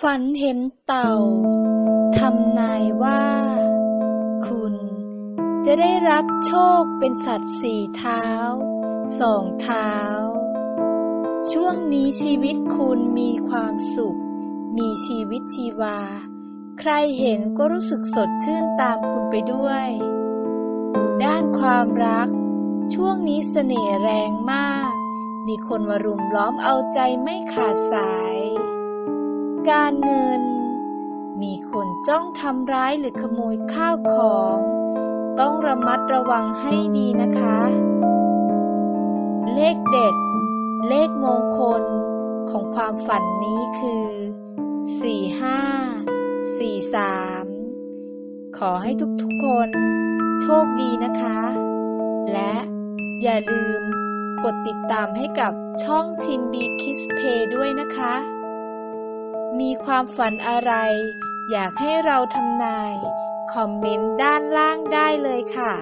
ฝันเห็นเต่า ทำนายว่า คุณ จะได้รับโชคเป็นสัตว์สี่เท้า สองเท้า ช่วงนี้ชีวิตคุณมีความสุข มีชีวิตชีวา ใครเห็นก็รู้สึกสดชื่นตามคุณไปด้วย ด้านความรัก ช่วงนี้เสน่ห์แรงมาก มีคนมารุมล้อมเอาใจไม่ขาดสาย การเงิน มีคนจ้องทำร้ายหรือขโมยข้าวของ ต้องระมัดระวังให้ดีนะคะ เลขเด็ด เลขมงคล ของความฝันนี้คือ 45 43 ขอให้ทุกๆคนโชคดีนะคะ และอย่าลืมกดติดตามให้กับช่องชินบีคิสเพด้วยนะคะ มีความฝันอะไร อยากให้เราทำนาย คอมเมนต์ด้านล่างได้เลยค่ะ